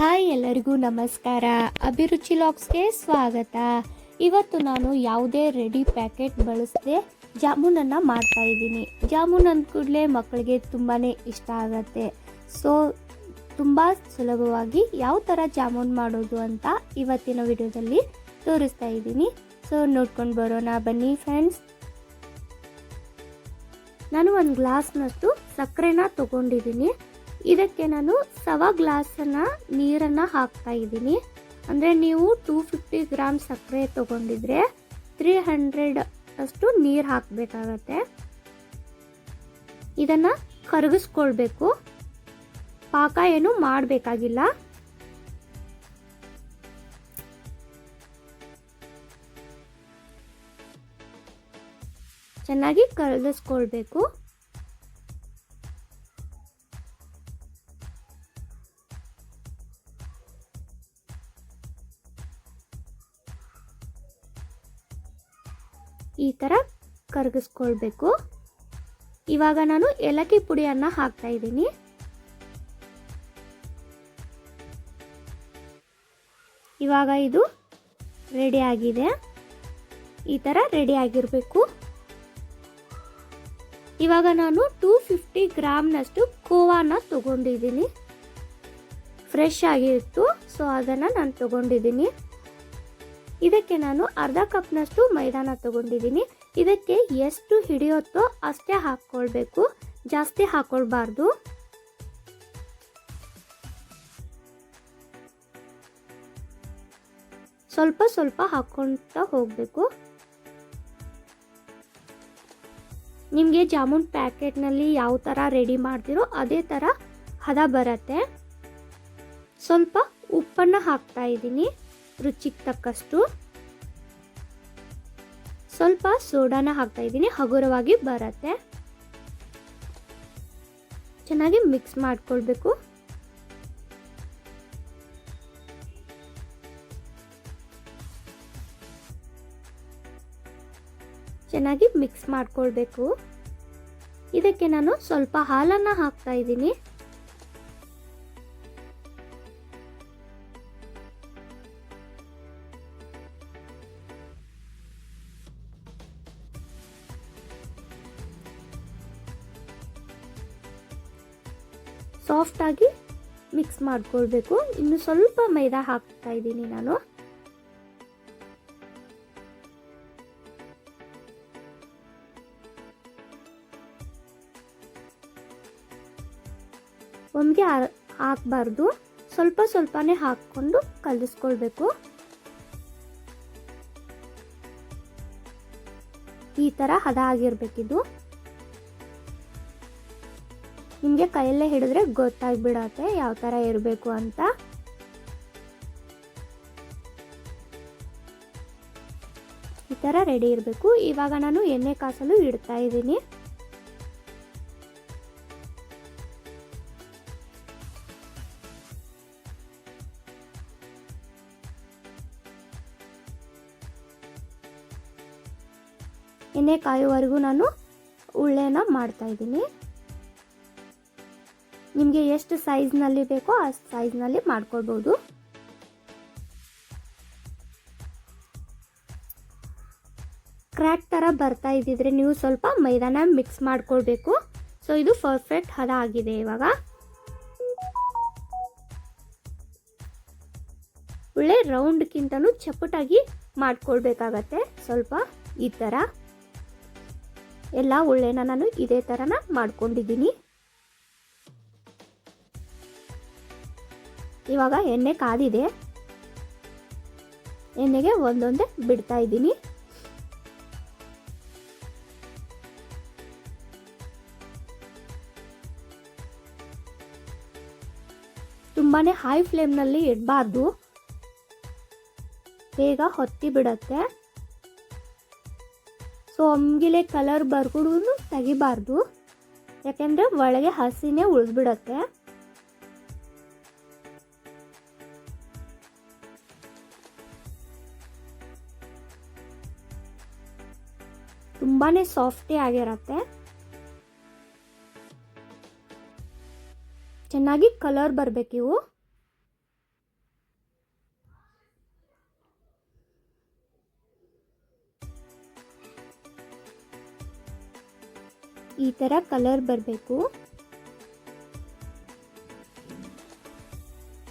Hi ಎಲ್ಲರಿಗೂ ನಮಸ್ಕಾರ. ಅಭಿರುಚಿ ಲಾಕ್ಸ್ಗೆ ಸ್ವಾಗತ. ಇವತ್ತು ನಾನು ಯಾವುದೇ ರೆಡಿ ಪ್ಯಾಕೆಟ್ ಬಳಸದೆ ಜಾಮೂನನ್ನು ಮಾಡ್ತಾ ಇದ್ದೀನಿ. ಜಾಮೂನ್ ಅಂದ ಕೂಡಲೇ ಮಕ್ಕಳಿಗೆ ತುಂಬಾ ಇಷ್ಟ ಆಗತ್ತೆ. ಸೊ, ತುಂಬ ಸುಲಭವಾಗಿ ಯಾವ ಥರ ಜಾಮೂನ್ ಮಾಡೋದು ಅಂತ ಇವತ್ತಿನ ವಿಡಿಯೋದಲ್ಲಿ ತೋರಿಸ್ತಾ ಇದ್ದೀನಿ. ಸೊ, ನೋಡ್ಕೊಂಡು ಬರೋಣ. ಬನ್ನಿ ಫ್ರೆಂಡ್ಸ್. ನಾನು ಒಂದು ಗ್ಲಾಸ್ನಷ್ಟು ಸಕ್ಕರೆನ ತಗೊಂಡಿದ್ದೀನಿ. ಇದಕ್ಕೆ ನಾನು ಸವ ಗ್ಲಾಸನ್ನು ನೀರನ್ನು ಹಾಕ್ತಾ ಇದ್ದೀನಿ. ಅಂದರೆ ನೀವು ಟೂ ಫಿಫ್ಟಿ ಗ್ರಾಮ್ ಸಕ್ಕರೆ ತಗೊಂಡಿದ್ರೆ ತ್ರೀ ಹಂಡ್ರೆಡ್ ಅಷ್ಟು ನೀರು ಹಾಕಬೇಕಾಗತ್ತೆ. ಇದನ್ನು ಕರಗಿಸ್ಕೊಳ್ಬೇಕು. ಪಾಕ ಏನು ಮಾಡಬೇಕಾಗಿಲ್ಲ. ಚೆನ್ನಾಗಿ ಕರಗಿಸ್ಕೊಳ್ಬೇಕು. ಈ ಥರ ಕರಗಿಸ್ಕೊಳ್ಬೇಕು. ಇವಾಗ ನಾನು ಏಲಕ್ಕಿ ಪುಡಿಯನ್ನು ಹಾಕ್ತಾ ಇದ್ದೀನಿ. ಇವಾಗ ಇದು ರೆಡಿ ಆಗಿದೆ. ಈ ಥರ ರೆಡಿ ಆಗಿರಬೇಕು. ಇವಾಗ ನಾನು ಟೂ ಫಿಫ್ಟಿ ಗ್ರಾಮ್ನಷ್ಟು ಕೋವಾನ ತಗೊಂಡಿದ್ದೀನಿ. ಫ್ರೆಶ್ ಆಗಿತ್ತು ಸೊ ಅದನ್ನು ನಾನು ತಗೊಂಡಿದ್ದೀನಿ. ಇದಕ್ಕೆ ನಾನು ಅರ್ಧ ಕಪ್ನಷ್ಟು ಮೈದಾನ ತಗೊಂಡಿದ್ದೀನಿ. ಇದಕ್ಕೆ ಎಷ್ಟು ಹಿಡಿಯುತ್ತೋ ಅಷ್ಟೇ ಹಾಕ್ಕೊಳ್ಬೇಕು. ಜಾಸ್ತಿ ಹಾಕ್ಕೊಳ್ಬಾರ್ದು. ಸ್ವಲ್ಪ ಸ್ವಲ್ಪ ಹಾಕ್ಕೊಳ್ತಾ ಹೋಗಬೇಕು. ನಿಮಗೆ ಜಾಮೂನ್ ಪ್ಯಾಕೆಟ್ನಲ್ಲಿ ಯಾವ ಥರ ರೆಡಿ ಮಾಡ್ತಿರೋ ಅದೇ ಥರ ಹದ ಬರುತ್ತೆ. ಸ್ವಲ್ಪ ಉಪ್ಪನ್ನು ಹಾಕ್ತಾ ಇದ್ದೀನಿ. ರುಚಿಗೆ ತಕ್ಕಷ್ಟು ಸ್ವಲ್ಪ ಸೋಡಾನ ಹಾಕ್ತಾ ಇದ್ದೀನಿ. ಹಗುರವಾಗಿ ಬರುತ್ತೆ. ಚೆನ್ನಾಗಿ ಮಿಕ್ಸ್ ಮಾಡ್ಕೊಳ್ಬೇಕು. ಚೆನ್ನಾಗಿ ಮಿಕ್ಸ್ ಮಾಡ್ಕೊಳ್ಬೇಕು. ಇದಕ್ಕೆ ನಾನು ಸ್ವಲ್ಪ ಹಾಲನ್ನು ಹಾಕ್ತಾ ಇದ್ದೀನಿ. ಸಾಫ್ಟಾಗಿ ಮಿಕ್ಸ್ ಮಾಡ್ಕೊಳ್ಬೇಕು. ಇನ್ನು ಸ್ವಲ್ಪ ಮೈದಾ ಹಾಕ್ತಾ ಇದ್ದೀನಿ ನಾನು. ಒಮ್ಗೆ ಹಾಕಬಾರ್ದು. ಸ್ವಲ್ಪ ಸ್ವಲ್ಪನೇ ಹಾಕ್ಕೊಂಡು ಕಲಿಸ್ಕೊಳ್ಬೇಕು. ಈ ಥರ ಹದ ಆಗಿರ್ಬೇಕಿದು ನಿಮಗೆ ಕೈಯಲ್ಲೇ ಹಿಡಿದ್ರೆ ಗೊತ್ತಾಗ್ಬಿಡತ್ತೆ ಯಾವ ಥರ ಇರಬೇಕು ಅಂತ. ಈ ಥರ ರೆಡಿ ಇರಬೇಕು. ಇವಾಗ ನಾನು ಎಣ್ಣೆ ಕಾಸಲು ಇಡ್ತಾ ಇದ್ದೀನಿ. ಎಣ್ಣೆ ಕಾಯುವವರೆಗೂ ನಾನು ಉಳ್ಳೆನ ಮಾಡ್ತಾ ಇದ್ದೀನಿ. ನಿಮಗೆ ಎಷ್ಟು ಸೈಜ್ನಲ್ಲಿ ಬೇಕೋ ಆ ಸೈಜ್ನಲ್ಲಿ ಮಾಡ್ಕೊಳ್ಬೋದು. ಕ್ರ್ಯಾಕ್ ಥರ ಬರ್ತಾ ಇದ್ದಿದ್ರೆ ನೀವು ಸ್ವಲ್ಪ ಮೈದಾನ ಮಿಕ್ಸ್ ಮಾಡ್ಕೊಳ್ಬೇಕು. ಸೊ ಇದು ಪರ್ಫೆಕ್ಟ್ ಹದ ಆಗಿದೆ ಇವಾಗ. ಒಳ್ಳೆ ರೌಂಡ್ಗಿಂತನೂ ಚಪ್ಪಟಾಗಿ ಮಾಡ್ಕೊಳ್ಬೇಕಾಗತ್ತೆ. ಸ್ವಲ್ಪ ಈ ಥರ ಎಲ್ಲ ಒಳ್ಳೆನ ನಾನು ಇದೇ ಥರನ ಮಾಡ್ಕೊಂಡಿದ್ದೀನಿ. ಇವಾಗ ಎಣ್ಣೆ ಕಾದಿದೆ. ಎಣ್ಣೆಗೆ ಒಂದೊಂದೇ ಬಿಡ್ತಾ ಇದ್ದೀನಿ. ತುಂಬಾ ಹೈ ಫ್ಲೇಮ್ನಲ್ಲಿ ಇಡಬಾರ್ದು. ಬೇಗ ಹೊತ್ತಿ ಬಿಡತ್ತೆ. So ಒಮ್ಗಿಲೆ colour ಬರ್ಕೊಡು ತೆಗಿಬಾರ್ದು. ಯಾಕೆಂದರೆ ಒಳಗೆ ಹಸಿನೇ ಉಳಿದ್ಬಿಡತ್ತೆ. ತುಂಬಾ ಸಾಫ್ಟಿ ಆಗಿರುತ್ತೆ. ಚೆನ್ನಾಗಿ ಕಲರ್ ಬರಬೇಕು ಇವು. ಈ ಥರ ಕಲರ್ ಬರಬೇಕು.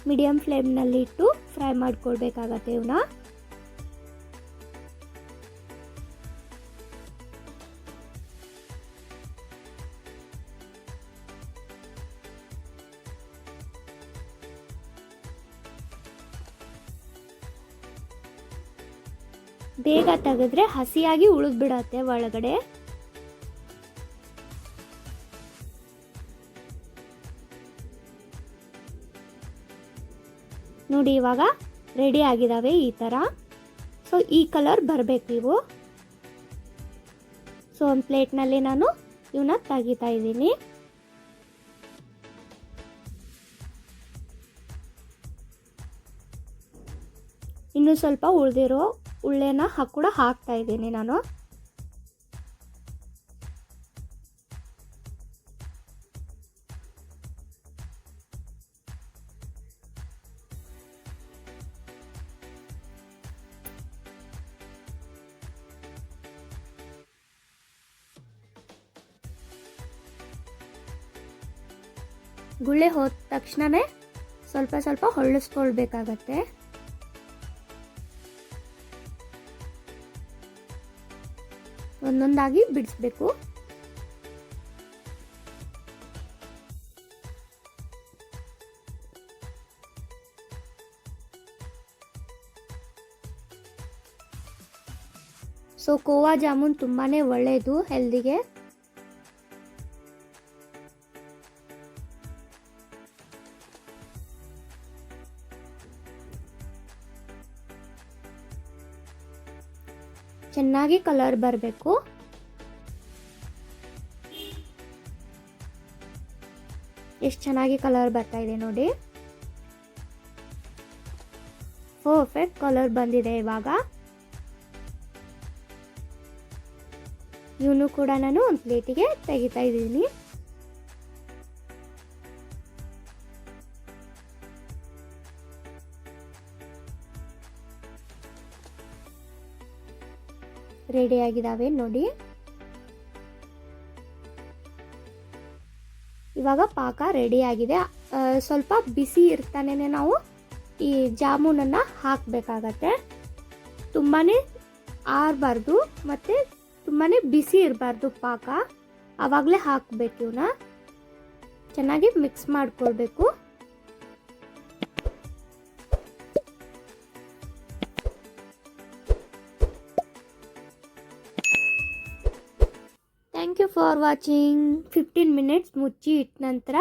ಮೀಡಿಯಮ್ ಫ್ಲೇಮ್ನಲ್ಲಿಟ್ಟು ಫ್ರೈ ಮಾಡ್ಕೊಳ್ಬೇಕಾಗತ್ತೆ ಇವನ್ನ ಬೇಗ ತೆಗೆದ್ರೆ ಹಸಿಯಾಗಿ ಉಳಿದ್ಬಿಡತ್ತೆ ಒಳಗಡೆ. ನೋಡಿ ಇವಾಗ ರೆಡಿ ಆಗಿದಾವೆ ಈ ಥರ ಸೊ ಈ ಕಲರ್ ಬರಬೇಕು ಇವು. ಸೊ ಒಂದು ಪ್ಲೇಟ್ನಲ್ಲಿ ನಾನು ಇವನ್ನ ತೆಗಿತಾ ಇದ್ದೀನಿ. ಇನ್ನು ಸ್ವಲ್ಪ ಉಳಿದಿರೋ ಉಳ್ಳೆನ ಕೂಡ ಹಾಕ್ತಾ ಇದ್ದೀನಿ ನಾನು. ಗುಳ್ಳೆ ಹೋದ ತಕ್ಷಣವೇ ಸ್ವಲ್ಪ ಸ್ವಲ್ಪ ಹೊಳ್ಳಿಸ್ಕೊಳ್ಬೇಕಾಗತ್ತೆ. ಒಂದೊಂದಾಗಿ ಬಿಡಿಸ್ಬೇಕು. ಸೊ ಕೋವಾ ಜಾಮೂನ್ ತುಂಬಾ ಒಳ್ಳೆಯದು ಹೆಲ್ದಿಗೆ ಚೆನ್ನಾಗಿ ಕಲರ್ ಬರಬೇಕು. ಎಷ್ಟು ಚೆನ್ನಾಗಿ ಕಲರ್ ಬರ್ತಾ ಇದೆ ನೋಡಿ. ಪರ್ಫೆಕ್ಟ್ ಕಲರ್ ಬಂದಿದೆ ಇವಾಗ. ಇವನು ಕೂಡ ನಾನು ಒಂದು ಪ್ಲೇಟಿಗೆ ತೆಗಿತಾ ಇದ್ದೀನಿ. ರೆಡಿ ಆಗಿದಾವೆ ನೋಡಿ. ಇವಾಗ ಪಾಕ ರೆಡಿ ಆಗಿದೆ. ಸ್ವಲ್ಪ ಬಿಸಿ ಇರ್ತಾನೆ ನಾವು. ಈ ಜಾಮೂನನ್ನು ಹಾಕಬೇಕಾಗತ್ತೆ. ತುಂಬಾ ಆರಬಾರ್ದು ಮತ್ತು ತುಂಬಾ ಬಿಸಿ ಇರಬಾರ್ದು ಪಾಕ. ಆವಾಗಲೇ ಹಾಕಬೇಕು ಇವನ್ನ ಚೆನ್ನಾಗಿ ಮಿಕ್ಸ್ ಮಾಡ್ಕೊಳ್ಬೇಕು. ಫಾರ್ ವಾಚಿಂಗ್ ಫಿಫ್ಟೀನ್ ಮಿನಿಟ್ಸ್ ಮುಚ್ಚಿ ಇಟ್ಟ ನಂತರ